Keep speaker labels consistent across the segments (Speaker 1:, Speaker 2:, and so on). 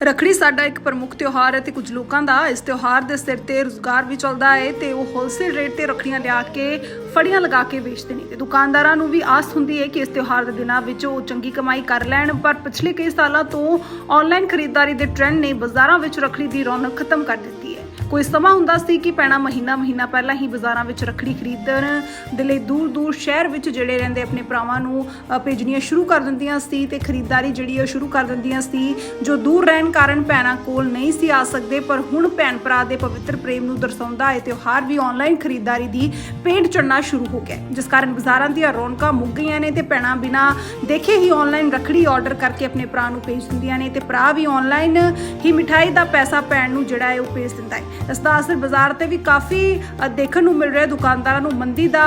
Speaker 1: ਰੱਖੜੀ ਸਾਡਾ ਇੱਕ ਪ੍ਰਮੁੱਖ ਤਿਉਹਾਰ ਹੈ ਤੇ ਕੁਝ ਲੋਕਾਂ ਦਾ ਇਸ ਤਿਉਹਾਰ ਦੇ ਸਿਰ ਤੇ ਰੁਜ਼ਗਾਰ ਵੀ ਚੱਲਦਾ ਹੈ ਤੇ ਉਹ ਹੋਲਸੇਲ ਰੇਟ ਤੇ ਰੱਖੜੀਆਂ ਲਿਆ ਕੇ ਫੜੀਆਂ ਲਗਾ ਕੇ ਵੇਚਦੇ ਨੇ ਤੇ ਦੁਕਾਨਦਾਰਾਂ ਨੂੰ ਵੀ ਆਸ ਹੁੰਦੀ ਹੈ ਕਿ ਇਸ ਤਿਉਹਾਰ ਦੇ ਦਿਨਾਂ ਵਿੱਚ ਉਹ ਚੰਗੀ ਕਮਾਈ ਕਰ ਲੈਣ, ਪਰ ਪਿਛਲੇ ਕਈ ਸਾਲਾਂ ਤੋਂ ਆਨਲਾਈਨ ਖਰੀਦਦਾਰੀ ਦੇ ਟ੍ਰੈਂਡ ਨੇ ਬਾਜ਼ਾਰਾਂ ਵਿੱਚ ਰੱਖੜੀ ਦੀ ਰੌਣਕ ਖਤਮ ਕਰ ਦਿੱਤੀ। ਕੋਈ ਸਮਾਂ ਹੁੰਦਾ ਸੀ ਕਿ ਪੈਣਾ ਮਹੀਨਾ ਮਹੀਨਾ ਪਹਿਲਾਂ ਹੀ ਬਾਜ਼ਾਰਾਂ ਵਿੱਚ ਰੱਖੜੀ ਖਰੀਦਣ ਦੇ ਲਈ ਦੂਰ ਦੂਰ ਸ਼ਹਿਰ ਵਿੱਚ ਜਿਹੜੇ ਰਹਿੰਦੇ ਆਪਣੇ ਭਰਾਵਾਂ ਨੂੰ ਭੇਜਣੀਆਂ ਸ਼ੁਰੂ ਕਰ ਦਿੰਦੀਆਂ ਸੀ ਤੇ ਖਰੀਦਦਾਰੀ ਜਿਹੜੀ ਉਹ ਸ਼ੁਰੂ ਕਰ ਦਿੰਦੀਆਂ ਸੀ, ਜੋ ਦੂਰ ਰਹਿਣ ਕਾਰਨ ਭੈਣਾਂ ਕੋਲ ਨਹੀਂ ਸੀ ਆ ਸਕਦੇ, ਪਰ ਹੁਣ ਭੈਣ ਭਰਾ ਦੇ ਪਵਿੱਤਰ ਪ੍ਰੇਮ ਨੂੰ ਦਰਸਾਉਂਦਾ ਇਹ ਤਿਉਹਾਰ ਵੀ ਆਨਲਾਈਨ ਖਰੀਦਦਾਰੀ ਦੀ ਪੇਂਟ ਚੜਨਾ ਸ਼ੁਰੂ ਹੋ ਗਿਆ। ਜਿਸ ਕਾਰਨ ਬਾਜ਼ਾਰਾਂ ਦੀਆਂ ਰੌਣਕਾਂ ਮੁੱਕ ਗਈਆਂ ਨੇ ਤੇ ਭੈਣਾਂ ਬਿਨਾ ਦੇਖੇ ਹੀ ਆਨਲਾਈਨ ਰੱਖੜੀ ਆਰਡਰ ਕਰਕੇ ਆਪਣੇ ਭਰਾ ਨੂੰ ਭੇਜ ਦਿੰਦੀਆਂ ਨੇ ਤੇ ਭਰਾ ਵੀ ਆਨਲਾਈਨ ਹੀ ਮਿਠਾਈ ਦਾ ਪੈਸਾ ਭੈਣ ਨੂੰ ਜਿਹੜਾ ਹੈ ਉਹ ਭੇਜ ਦਿੰਦਾ ਹੈ। ਇਸ ਅਸਰ ਬਾਜ਼ਾਰ ਤੇ ਵੀ ਕਾਫੀ ਦੇਖਣ ਨੂੰ ਮਿਲ ਰਿਹਾ ਦੁਕਾਨਦਾਰਾਂ ਨੂੰ ਮੰਦੀ ਦਾ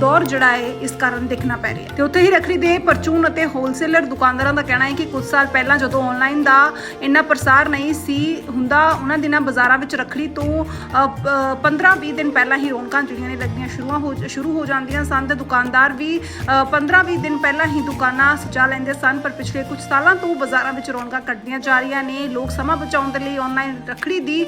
Speaker 1: ਦੌਰ ਜਿਹੜਾ ਹੈ, ਇਸ ਕਾਰਨ ਦੇਖਣਾ ਪੈ ਰਿਹਾ ਹੈ। ਤੇ ਉੱਥੇ ਹੀ ਰੱਖੜੀ ਦੇ ਪਰਚੂਨ ਅਤੇ ਹੋਲਸੇਲਰ ਦੁਕਾਨਦਾਰਾਂ ਦਾ ਕਹਿਣਾ ਹੈ ਕਿ ਕੁਝ ਸਾਲ ਪਹਿਲਾਂ ਜਦੋਂ ਆਨਲਾਈਨ ਦਾ ਇੰਨਾ ਪ੍ਰਸਾਰ ਨਹੀਂ ਸੀ ਹੁੰਦਾ, ਉਹਨਾਂ ਦਿਨਾਂ ਬਾਜ਼ਾਰਾਂ ਵਿੱਚ ਰੱਖੜੀ ਤੋਂ 15-20 ਦਿਨ ਪਹਿਲਾਂ ਹੀ ਰੌਣਕਾਂ ਜਿਹੜੀਆਂ ਨੇ ਲੱਗਣੀਆਂ ਸ਼ੁਰੂ ਹੋ ਸ਼ੁਰੂ ਹੋ ਜਾਂਦੀਆਂ ਸਨ ਤੇ ਦੁਕਾਨਦਾਰ ਵੀ 15-20 ਦਿਨ ਪਹਿਲਾਂ ਹੀ ਦੁਕਾਨਾਂ ਸਜਾ ਲੈਂਦੇ ਸਨ, ਪਰ ਪਿਛਲੇ ਕੁਝ ਸਾਲਾਂ ਤੋਂ ਬਾਜ਼ਾਰਾਂ ਵਿੱਚ ਰੌਣਕਾਂ ਘਟਦੀਆਂ ਜਾ ਰਹੀਆਂ ਨੇ। ਲੋਕ ਸਮਾਂ ਬਚਾਉਣ ਦੇ ਲਈ ਆਨਲਾਈਨ ਰੱਖੜੀ ਦੀ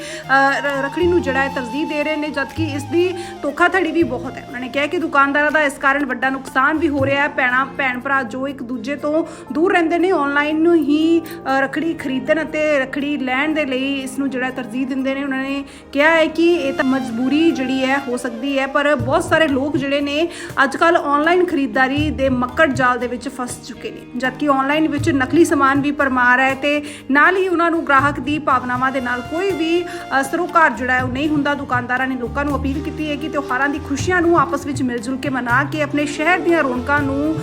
Speaker 1: ਰੱਖੜੀ ਨੂੰ ਜਿਹੜਾ ਹੈ ਤਰਜੀਹ ਦੇ ਰਹੇ ਨੇ ਜਦਕਿ ਇਸ ਦੀ ਧੋਖਾਧੜੀ ਵੀ ਬਹੁਤ ਹੈ। ਉਹਨਾਂ ਨੇ ਕਿਹਾ ਕਿ ਦੁਕਾਨਦਾਰਾਂ ਦਾ ਇਸ ਕਾਰਨ ਵੱਡਾ ਨੁਕਸਾਨ ਵੀ ਹੋ ਰਿਹਾ ਹੈ। ਭੈਣਾਂ ਭੈਣ ਭਰਾ ਜੋ ਇੱਕ ਦੂਜੇ ਤੋਂ ਦੂਰ ਰਹਿੰਦੇ ਨੇ ਆਨਲਾਈਨ ਨੂੰ ਹੀ ਅ, ਰੱਖੜੀ ਖਰੀਦਣ ਅਤੇ ਰੱਖੜੀ ਲੈਣ ਦੇ ਲਈ ਇਸ ਨੂੰ ਜਿਹੜਾ ਤਰਜੀਹ ਦਿੰਦੇ ਨੇ। ਉਹਨਾਂ ਨੇ ਕਿਹਾ ਹੈ ਕਿ ਇਹ ਤਾਂ ਮਜਬੂਰੀ ਜਿਹੜੀ ਹੈ ਹੋ ਸਕਦੀ ਹੈ ਪਰ ਬਹੁਤ ਸਾਰੇ ਲੋਕ ਜਿਹੜੇ ਨੇ ਅੱਜ ਕੱਲ ਆਨਲਾਈਨ ਖਰੀਦਦਾਰੀ ਦੇ ਮੱਕੜ ਜਾਲ ਦੇ ਵਿੱਚ ਫਸ ਚੁੱਕੇ ਨੇ। ਜਦਕਿ ਆਨਲਾਈਨ ਵਿੱਚ ਨਕਲੀ ਸਮਾਨ ਵੀ ਪਰਮਾਰ ਹੈ ਤੇ ਨਾਲ ਹੀ ਉਹਨਾਂ ਨੂੰ ਗ੍ਰਾਹਕ ਦੀ ਭਾਵਨਾਵਾਂ ਦੇ ਨਾਲ ਕੋਈ ਵੀ ਅ, ਸਰੋਕਾਰ ਜਿਹੜਾ ਹੈ ਉਹ ਨਹੀਂ ਹੁੰਦਾ। ਦੁਕਾਨਦਾਰਾਂ ਨੇ ਲੋਕਾਂ ਨੂੰ ਅਪੀਲ ਕੀਤੀ ਹੈ ਕਿ ਤਿਉਹਾਰਾਂ ਦੀ ਖੁਸ਼ੀਆਂ ਨੂੰ ਆਪਸ ਵਿੱਚ ਮਿਲ ਜੁਲ ਕੇ ਮਨਾ ਕੇ ਆਪਣੇ ਸ਼ਹਿਰ ਦੀਆਂ ਰੌਣਕਾਂ ਨੂੰ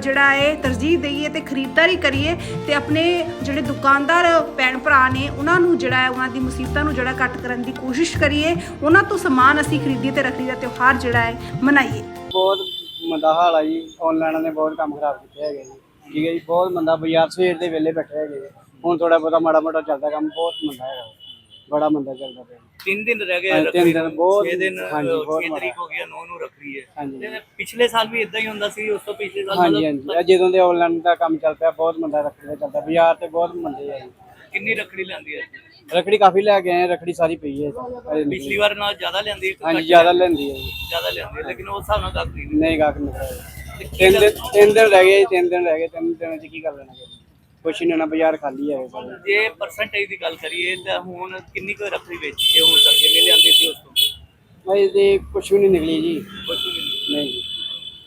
Speaker 1: ਜਿਹੜਾ ਹੈ, ਤਰਜੀਹ ਦਈਏ ਤੇ ਖਰੀਦਦਾਰੀ ਕਰੀਏ ਤੇ ਆਪਣੇ ਜਿਹੜੇ ਦੁਕਾਨਦਾਰ ਭੈਣ ਭਰਾ ਨੇ, ਉਹਨਾਂ ਨੂੰ ਜਿਹੜਾ ਹੈ, ਉਹਨਾਂ ਦੀ ਮੁਸੀਬਤਾਂ ਨੂੰ ਜਿਹੜਾ ਘੱਟ ਕਰਨ ਦੀ ਕੋਸ਼ਿਸ਼ ਕਰੀਏ। ਉਹਨਾਂ ਤੋਂ ਸਮਾਨ ਅਸੀਂ ਖਰੀਦੀਏ ਤੇ ਰੱਖੜੀ ਦਾ ਤਿਉਹਾਰ ਜਿਹੜਾ ਹੈ, ਮਨਾਈਏ।
Speaker 2: ਬਹੁਤ ਮੰਦਾ ਹਾਲ ਆ ਜੀ। ਆਨਲਾਈਨ ਨੇ ਬਹੁਤ ਕੰਮ ਖਰਾਬ ਕੀਤੇ ਹੈਗੇ ਜੀ ਠੀਕ ਹੈ ਜੀ, ਬਹੁਤ ਮੰਦਾ। ਬਾਜ਼ਾਰ ਸਵੇਰ ਦੇ ਵੇਲੇ ਬੈਠੇ ਹੈਗੇ ਹੁਣ ਥੋੜਾ ਬਹੁਤਾ ਮਾੜਾ ਮੋਟਾ ਚੱਲਦਾ ਕੰਮ, ਬਹੁਤ ਮੰਦਾ ਹੈਗਾ। ਬੜਾ ਮੰਦਾ ਚੱਲਦਾ ਪਿਆ।
Speaker 3: ਤਿੰਨ ਦਿਨ ਰਹਿ ਗਏ
Speaker 2: ਹਾਂਜੀ, ਤਿੰਨ
Speaker 3: ਰੱਖੜੀ
Speaker 2: ਦਿਨ
Speaker 3: ਨੂੰ।
Speaker 2: ਬਹੁਤ-
Speaker 3: ਛੇ ਦਿਨ
Speaker 2: ਹਾਂਜੀ, ਬਹੁਤ
Speaker 3: 6
Speaker 2: ਮਾੜਾ।
Speaker 3: ਤਰੀਕ ਹੋ ਗਿਆ 9 ਨੂੰ ਰੱਖੜੀ ਹੈ।
Speaker 2: ਹਾਂਜੀ।
Speaker 3: ਤੇ ਪਿਛਲੇ ਸਾਲ ਵੀ ਇਦਾਂ ਹੀ ਹੁੰਦਾ ਸੀ ਉਸ ਤੋਂ ਪਿਛਲੇ ਸਾਲ
Speaker 2: ਹਾਂਜੀ ਹਾਂਜੀ। ਇਹ ਜਦੋਂ ਦੇ ਆਨਲਾਈਨ ਦਾ ਕੰਮ ਚੱਲ ਪਿਆ ਬਹੁਤ ਮੰਦਾ ਰੱਖੜੀ ਦਾ ਚੱਲਦਾ ਬਾਜ਼ਾਰ ਤੇ ਬਹੁਤ ਮੰਦੇ ਆ। ਜੀ
Speaker 3: ਕਿੰਨੀ ਰੱਖੜੀ ਲੈਂਦੀ ਹੈ
Speaker 2: ਰੱਖੜੀ ਕਾਫੀ ਲੈ ਕੇ ਆਏ ਆ, ਰੱਖੜੀ ਸਾਰੀ ਪਈ ਹੈ। ਨਹੀਂ।
Speaker 3: ਪਿਛਲੀ ਵਾਰ ਨਾਲ ਜ਼ਿਆਦਾ ਲੈਂਦੀ ਹੈ ਕਿ
Speaker 2: ਹਾਂਜੀ
Speaker 3: ਘੱਟ
Speaker 2: ਜ਼ਿਆਦਾ ਲੈਂਦੀ? ਹੈ। ਜੀ
Speaker 3: ਜ਼ਿਆਦਾ ਲੈਂਦੀ ਹੈ ਲੇਕਿਨ ਉਸ ਹਿਸਾਬ ਨਾਲ ਗੱਲ ਨਹੀਂ।
Speaker 2: ਨਹੀਂ ਗਾਹਕ ਨਿਕਲਿਆ ਤਿੰਨ ਦਿਨ ਤਿੰਨ ਦਿਨ ਰਹਿ ਗਏ ਜੀ, ਤਿੰਨ ਦਿਨ ਰਹਿ ਗਏ ਤਿੰਨ ਦਿਨਾਂ ਚ ਕੀ ਕਰ ਲੈਣਾ? ਜੀ? ਕੁਛ ਨਹੀਂ ਹੋਣਾ ਬਾਜ਼ਾਰ ਖਾਲੀ ਹੈ ਸਾਰੇ।
Speaker 3: ਜੇ ਪਰਸੈਂਟੇਜ ਦੀ ਗੱਲ ਕਰੀਏ ਤਾਂ ਹੁਣ ਕਿੰਨੀ ਕੁ ਰੱਖੜੀ ਵੇਚੀ ਹੈ ਹੁਣ ਤੱਕ ਜਿੰਨੇ ਲਿਆਂਦੀ ਸੀ ਉਸ ਤੋਂ?
Speaker 2: ਅਜੇ ਤੇ ਕੁਛ ਵੀ ਨਹੀਂ ਨਿਕਲੀ ਜੀ।
Speaker 3: ਕੁਛ ਵੀ ਨਹੀਂ।
Speaker 2: ਨਹੀਂ ਜੀ।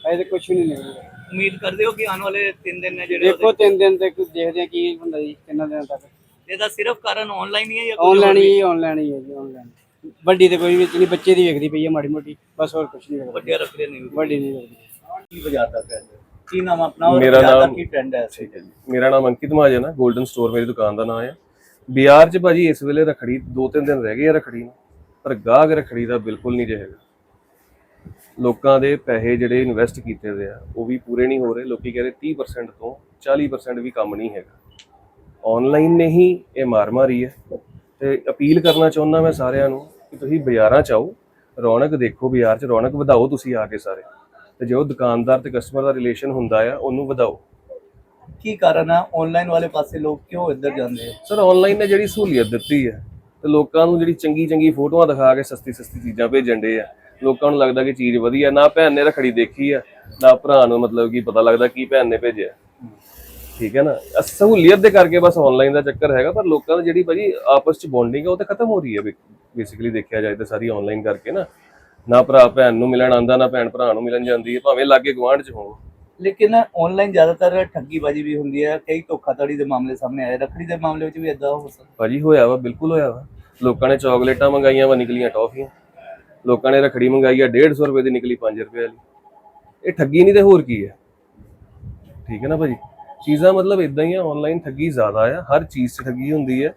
Speaker 2: ਅਜੇ ਤੇ ਕੁਛ ਵੀ ਨਹੀਂ ਨਿਕਲੀ।
Speaker 3: ਉਮੀਦ ਕਰਦੇ ਹੋ ਕਿ ਆਉਣ ਵਾਲੇ 3 ਦਿਨ ਨੇ ਜਿਹੜੇ
Speaker 2: ਦੇਖੋ ਤਿੰਨ ਦਿਨ ਤੱਕ ਦੇਖਦੇ ਆ ਕੀ ਹੁੰਦਾ ਜੀ ਤਿੰਨਾਂ ਦਿਨਾਂ ਤੱਕ।
Speaker 3: ਉਹਦੇ- ਇਹਦਾ ਸਿਰਫ ਕਾਰਨ ਆਨਲਾਈਨ ਹੀ ਹੈ ਜਾਂ ਕੁਝ
Speaker 2: ਆਨਲਾਈਨ
Speaker 3: ਹੋਰ ਵੀ?
Speaker 2: ਹੀ ਆਨਲਾਈਨ ਹੀ ਹੈ ਜੀ ਆਨਲਾਈਨ ਵੱਡੀ ਤੇ ਕੋਈ ਵਿੱਚ ਨਹੀਂ ਬੱਚੇ ਦੀ ਵੇਖਦੀ ਪਈ ਹੈ ਮਾੜੀ ਮੋਟੀ ਬਸ ਹੋਰ ਕੁਛ ਨਹੀਂ
Speaker 3: ਵੱਡੀਆਂ ਰੱਖੜੀਆਂ ਨਹੀਂ।
Speaker 2: ਵੱਡੀ ਨਹੀਂ ਵੇਖਦੀ।
Speaker 3: ਕੀ ਬਾਜ਼ਾਰ ਦਾ ਹੈ? ਕੀ ਨਾਮ ਆਪਣਾ ਔਰ
Speaker 4: ਮੇਰਾ
Speaker 3: ਬਾਜ਼ਾਰ ਦਾ
Speaker 4: ਨਾਮ-
Speaker 3: ਕੀ ਟ੍ਰੈਂਡ ਹੈ
Speaker 4: ਠੀਕ ਹੈ ਜੀ। ਮੇਰਾ ਨਾਮ ਅੰਕਿਤ ਮਹਾਜਨ ਹੈ 골ਡਨ ਸਟੋਰ ਮੇਰੀ ਦੁਕਾਨ ਦਾ ਨਾਮ ਹੈ। ਬਿਹਾਰ 'ਚ ਭਾਜੀ ਇਸ ਵੇਲੇ ਰਖੜੀ ਦੋ ਤਿੰਨ ਦਿਨ ਰਹਿ ਗਏ ਆ ਰਖੜੀ ਨੂੰ ਪਰ ਗਾਹਕ ਰਖੜੀ ਦਾ ਬਿਲਕੁਲ ਨਹੀਂ ਰਹੇਗਾ। ਲੋਕਾਂ ਦੇ ਪੈਸੇ ਜਿਹੜੇ ਇਨਵੈਸਟ ਕੀਤੇ ਦੇ ਆ ਉਹ ਵੀ ਪੂਰੇ ਨਹੀਂ ਹੋ ਰਹੇ। ਲੋਕੀ ਕਹਿੰਦੇ 30% ਤੋਂ 40% ਵੀ ਕੰਮ ਨਹੀਂ ਹੈਗਾ। ਆਨਲਾਈਨ ਨੇ ਹੀ ਇਹ ਮਾਰ ਮਾਰੀ ਹੈ। ਤੇ ਅਪੀਲ ਕਰਨਾ ਚਾਹੁੰਦਾ ਮੈਂ ਸਾਰਿਆਂ ਨੂੰ ਕਿ ਤੁਸੀਂ ਬਾਜ਼ਾਰਾਂ 'ਚ ਆਓ ਰੌਣਕ ਦੇਖੋ ਬਾਜ਼ਾਰ 'ਚ ਰੌਣਕ ਵਧਾਓ ਤੁਸੀਂ ਆ ਕੇ ਸਾਰੇ। ਤੇ ਜੋ ਦੁਕਾਨਦਾਰ ਤੇ ਕਸਟਮਰ ਦਾ ਰਿਲੇਸ਼ਨ ਹੁੰਦਾ ਆ ਉਹਨੂੰ ਵਧਾਓ।
Speaker 3: ਕੀ ਕਾਰਨ ਹੈ ਆਨਲਾਈਨ ਵਾਲੇ ਪਾਸੇ ਲੋਕ ਕਿਉਂ ਇੱਧਰ ਜਾਂਦੇ ਆ?
Speaker 4: ਸਰ ਆਨਲਾਈਨ ਨੇ ਜਿਹੜੀ ਸਹੂਲੀਅਤ ਦਿੱਤੀ ਹੈ ਤੇ ਲੋਕਾਂ ਨੂੰ ਜਿਹੜੀ ਚੰਗੀ ਚੰਗੀ ਫੋਟੋਆਂ ਦਿਖਾ ਕੇ ਸਸਤੀ ਸਸਤੀ ਚੀਜ਼ਾਂ ਭੇਜਣ ਦੇ ਆ। ਲੋਕਾਂ ਨੂੰ ਲੱਗਦਾ ਕਿ ਚੀਜ਼ ਵਧੀਆ ਨਾ ਭੈਣ ਨੇ ਰਖੜੀ ਦੇਖੀ ਆ ਨਾ ਭਰਾ ਨੂੰ ਮਤਲਬ ਕਿ ਪਤਾ ਲੱਗਦਾ ਕੀ ਭੈਣ ਨੇ ਭੇਜਿਆ। ਠੀਕ ਹੈ ਨਾ? ਸਹੂਲੀਅਤ ਦੇ ਕਰਕੇ ਬਸ ਆਨਲਾਈਨ ਦਾ ਚੱਕਰ ਹੈਗਾ ਪਰ ਲੋਕਾਂ ਦੀ ਜਿਹੜੀ ਭਾਜੀ ਆਪਸ ਚ ਬੌਂਡਿੰਗ ਹੈ ਉਹ ਤਾਂ ਖਤਮ ਹੋ ਰਹੀ ਹੈ ਬੇਸਿਕਲੀ ਦੇਖਿਆ ਜਾਏ ਤਾਂ ਸਾਰੀ ਆਨਲਾਈਨ ਕਰਕੇ ਨਾ। ਨਾ ਭਰਾ ਭੈਣ ਨੂੰ ਮਿਲਣ ਆਂਦਾ ਨਾ ਭੈਣ ਭਰਾ ਨੂੰ ਮਿਲਣ ਜਾਂਦੀ ਹੈ ਭਾਵੇਂ ਲਾਗੇ ਗਵਾਂਢ ਚ ਹੋਣ।
Speaker 3: ਲੇਕਿਨ ਆਨਲਾਈਨ ਜ਼ਿਆਦਾਤਰ ਠੱਗੀਬਾਜ਼ੀ ਵੀ ਹੁੰਦੀ ਹੈ ਕਈ ਧੋਖਾਧੜੀ ਦੇ ਮਾਮਲੇ ਸਾਹਮਣੇ ਆਏ ਰੱਖੜੀ ਦੇ ਮਾਮਲੇ ਵਿੱਚ ਵੀ ਇਦਾਂ ਹੋ ਸਕਦਾ।
Speaker 4: ਭਾਜੀ ਹੋਇਆ ਵਾ ਬਿਲਕੁਲ ਹੋਇਆ ਵਾ। ਲੋਕਾਂ ਨੇ ਚਾਕਲੇਟਾਂ ਮੰਗਾਈਆਂ ਵਾ ਨਿਕਲੀਆਂ ਟੌਫੀਆਂ। ਲੋਕਾਂ ਨੇ ਰਖੜੀ ਮੰਗਾਈ ਆ 150 ਰੁਪਏ ਦੀ ਨਿਕਲੀ 5 ਰੁਪਏ ਵਾਲੀ। ਇਹ ਠੱਗੀ ਨਹੀਂ ਤੇ ਹੋਰ ਕੀ ਹੈ? ਠੀਕ ਹੈ ਨਾ ਭਾਜੀ? ਚੀਜ਼ਾਂ ਮਤਲਬ ਇਦਾਂ ਹੀ ਆ ਆਨਲਾਈਨ ਠੱਗੀ ਜ਼ਿਆਦਾ ਆ ਹਰ ਚੀਜ਼ 'ਚ ਠੱਗੀ ਹੁੰਦੀ ਹੈ।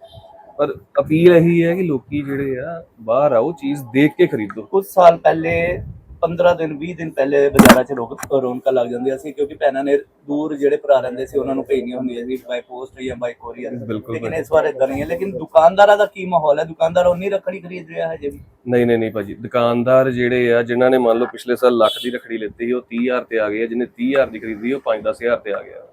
Speaker 4: ਪਰ ਅਪੀਲ ਇਹੀ ਹੈ ਕਿ ਲੋਕੀ ਜਿਹੜੇ ਆ ਬਾਹਰ ਆਓ ਚੀਜ਼ ਦੇਖ ਕੇ ਖਰੀਦੋ।
Speaker 3: ਕੁਝ ਸਾਲ ਪਹਿਲੇ 15 ਦਿਨ 20 ਦਿਨ ਪਹਿਲੇ ਬਾਜ਼ਾਰਾਂ 'ਚ ਰੌਣਕ ਰੌਣਕਾਂ ਲੱਗ ਜਾਂਦੀਆਂ ਸੀ ਕਿਉਂਕਿ ਭੈਣਾਂ ਨੇ ਦੂਰ ਜਿਹੜੇ ਭਰਾ ਰਹਿੰਦੇ ਸੀ ਉਹਨਾਂ ਨੂੰ ਭੇਜਣੀਆਂ ਹੁੰਦੀਆਂ ਸੀ ਬਾਈ ਪੋਸਟ ਜਾਂ ਬਾਈ ਕੋਰੀਅਰ
Speaker 4: ਬਿਲਕੁਲ
Speaker 3: ਲੇਕਿਨ ਇਸ ਵਾਰ ਇਦਾਂ ਨਹੀਂ ਹੈ। ਲੇਕਿਨ ਦੁਕਾਨਦਾਰਾਂ ਦਾ ਕੀ ਮਾਹੌਲ ਹੈ? ਦੁਕਾਨਦਾਰ ਉਨੀ ਰੱਖੜੀ ਖਰੀਦ ਰਿਹਾ ਹੈ ਜੇ ਵੀ।
Speaker 4: ਨਹੀਂ ਨਹੀਂ ਨਹੀਂ ਭਾਜੀ। ਦੁਕਾਨਦਾਰ ਜਿਹੜੇ ਆ ਜਿਨ੍ਹਾਂ ਨੇ ਮੰਨ ਲਓ ਪਿਛਲੇ ਸਾਲ ਲੱਖ ਦੀ ਰਖੜੀ ਲਿੱਤੀ ਸੀ ਉਹ 30000 ਤੇ ਆ ਗਏ ਜਿਹਨੇ 30000 ਦੀ ਖਰੀਦੀ ਉਹ 5-10000 ਤੇ ਆ ਗਿਆ।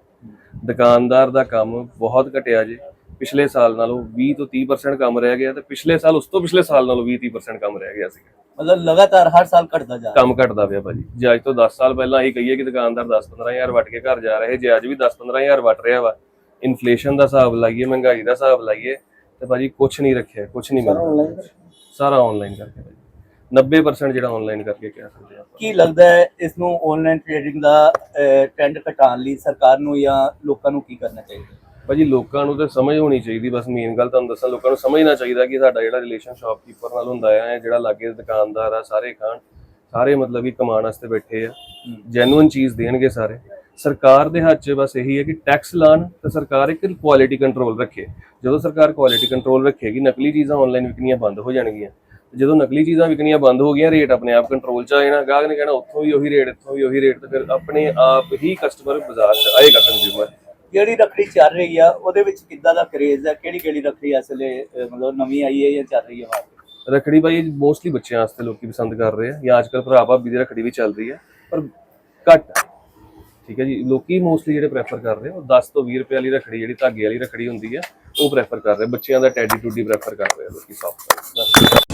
Speaker 4: ਦੁਕਾਨਦਾਰ ਦਾ ਕੰਮ ਬਹੁਤ ਘਟਿਆ ਜੀ। ਪਿਛਲੇ ਸਾਲ ਨਾਲੋਂ 20 ਤੋਂ 30% ਕੰਮ ਰਹਿ ਗਿਆ ਤੇ ਪਿਛਲੇ ਸਾਲ ਉਸ ਤੋਂ ਪਿਛਲੇ ਸਾਲ ਨਾਲੋਂ 20 30% ਕੰਮ ਰਹਿ ਗਿਆ ਸੀ
Speaker 3: ਮਤਲਬ ਲਗਾਤਾਰ ਹਰ ਸਾਲ ਘਟਦਾ ਜਾ ਰਿਹਾ।
Speaker 4: ਕੰਮ ਘਟਦਾ ਪਿਆ ਭਾਜੀ। ਜੇ ਅੱਜ ਤੋਂ 10 ਸਾਲ ਪਹਿਲਾਂ ਅਸੀਂ ਕਹੀਏ ਕਿ ਦੁਕਾਨਦਾਰ 10-15000 ਵਟ ਕੇ ਘਰ ਜਾ ਰਹੇ ਜੇ ਅੱਜ ਵੀ 10-15000 ਵਟ ਰਿਹਾ ਵਾ ਇਨਫਲੇਸ਼ਨ ਦਾ ਹਿਸਾਬ ਲਾਈਏ ਮਹਿੰਗਾਈ ਦਾ ਹਿਸਾਬ ਲਾਈਏ ਤੇ ਭਾਜੀ ਕੁਝ ਨਹੀਂ ਰੱਖਿਆ ਕੁਝ ਨਹੀਂ ਮਿਲਦਾ ਸਾਰਾ ਆਨਲਾਈਨ ਕਰਕੇ। ਭਾਜੀ। 90% ਜਿਹੜਾ ਆਨਲਾਈਨ ਕਰਕੇ ਕਹਿ ਸਕਦੇ ਆਪਾਂ।
Speaker 3: ਕੀ ਲੱਗਦਾ ਹੈ ਇਸ ਨੂੰ ਆਨਲਾਈਨ ਟ੍ਰੇਡਿੰਗ ਦਾ ਟ੍ਰੈਂਡ ਘਟਾਉਣ ਲਈ ਸਰਕਾਰ ਨੂੰ ਜਾਂ ਲੋਕਾਂ ਨੂੰ ਕੀ ਕਰਨਾ ਚਾਹੀਦਾ?
Speaker 4: ਭਾਜੀ ਲੋਕਾਂ ਨੂੰ ਤਾਂ ਸਮਝ ਹੋਣੀ ਚਾਹੀਦੀ ਬਸ ਮੇਨ ਗੱਲ ਤੁਹਾਨੂੰ ਦੱਸਾਂ ਲੋਕਾਂ ਨੂੰ ਸਮਝਣਾ ਚਾਹੀਦਾ ਕਿ ਸਾਡਾ ਜਿਹੜਾ ਰਿਲੇਸ਼ਨ ਸ਼ਾਪਕੀਪਰ ਨਾਲ ਹੁੰਦਾ ਆ ਜਿਹੜਾ ਲਾਗੇ ਦੁਕਾਨਦਾਰ ਆ ਸਾਰੇ ਖਾਣ ਸਾਰੇ ਮਤਲਬ ਕਿ ਕਮਾਉਣ ਵਾਸਤੇ ਬੈਠੇ ਆ ਜੈਨੂਇਨ ਚੀਜ਼ ਦੇਣਗੇ ਸਾਰੇ। ਸਰਕਾਰ ਦੇ ਹੱਥ 'ਚ ਬਸ ਇਹੀ ਹੈ ਕਿ ਟੈਕਸ ਲਾਣ ਤੇ ਸਰਕਾਰ ਇੱਕ ਕੁਆਲਿਟੀ ਕੰਟਰੋਲ ਰੱਖੇ। ਜਦੋਂ ਸਰਕਾਰ ਕੁਆਲਿਟੀ ਕੰਟਰੋਲ ਰੱਖੇਗੀ ਨਕਲੀ ਚੀਜ਼ਾਂ ਆਨਲਾਈਨ ਵਿਕਣੀਆਂ ਬੰਦ ਹੋ ਜਾਣਗੀਆਂ। ਜਦੋਂ ਨਕਲੀ ਚੀਜ਼ਾਂ ਵਿਕਣੀਆਂ ਬੰਦ ਹੋ ਗਈਆਂ ਰੇਟ ਆਪਣੇ ਆਪ ਕੰਟਰੋਲ 'ਚ ਆ ਜਾਣਾ। ਗਾਹਕ ਨੇ ਕਹਿਣਾ ਉੱਥੋਂ ਵੀ ਉਹੀ ਰੇਟ ਇੱਥੋਂ ਵੀ ਉਹੀ ਰੇਟ ਤੇ ਫਿਰ ਆਪਣੇ ਆਪ ਹੀ ਕਸਟਮਰ ਬਾਜ਼ਾਰ 'ਚ ਆਏਗਾ ਕੰਜ਼ਿਊਮਰ
Speaker 3: ਜਿਹੜੀ ਰੱਖੜੀ ਚੱਲ ਰਹੀ ਆ ਉਹਦੇ ਵਿੱਚ ਕਿੱਦਾਂ ਦਾ ਕਰੇਜ਼ ਹੈ ਕਿਹੜੀ ਕਿਹੜੀ ਰੱਖੜੀ ਇਸ ਵੇਲੇ ਅਹ, ਮਤਲਬ ਨਵੀਂ ਆਈ ਹੈ ਜਾਂ ਚੱਲ ਰਹੀ ਹੈ ਮਾਰਕੀਟ
Speaker 4: ਰਖੜੀ ਭਾਈ ਮੋਸਟਲੀ ਬੱਚਿਆਂ ਵਾਸਤੇ ਲੋਕੀ ਪਸੰਦ ਕਰ ਰਹੇ ਆ ਜਾਂ ਅੱਜਕੱਲ ਭਰਾ ਭਾਬੀ ਦੀ ਰਖੜੀ ਵੀ ਚੱਲ ਰਹੀ ਹੈ ਪਰ ਘੱਟ ਆ। ਠੀਕ ਹੈ ਜੀ ਲੋਕੀ ਮੋਸਟਲੀ ਜਿਹੜੇ ਪ੍ਰੈਫਰ ਕਰ ਰਹੇ ਆ ਉਹ 10 ਤੋਂ 20 ਰੁਪਏ ਵਾਲੀ ਰਖੜੀ ਜਿਹੜੀ ਧਾਗੇ ਵਾਲੀ ਰਖੜੀ ਹੁੰਦੀ ਹੈ ਉਹ ਪ੍ਰੈਫਰ ਕਰ ਰਹੇ ਆ। ਬੱਚਿਆਂ ਦਾ ਟੈਡੀ ਟੂਡੀ ਪ੍ਰੈਫਰ ਕਰ ਰਹੇ ਆ ਲੋਕੀ ਸੌਫਟ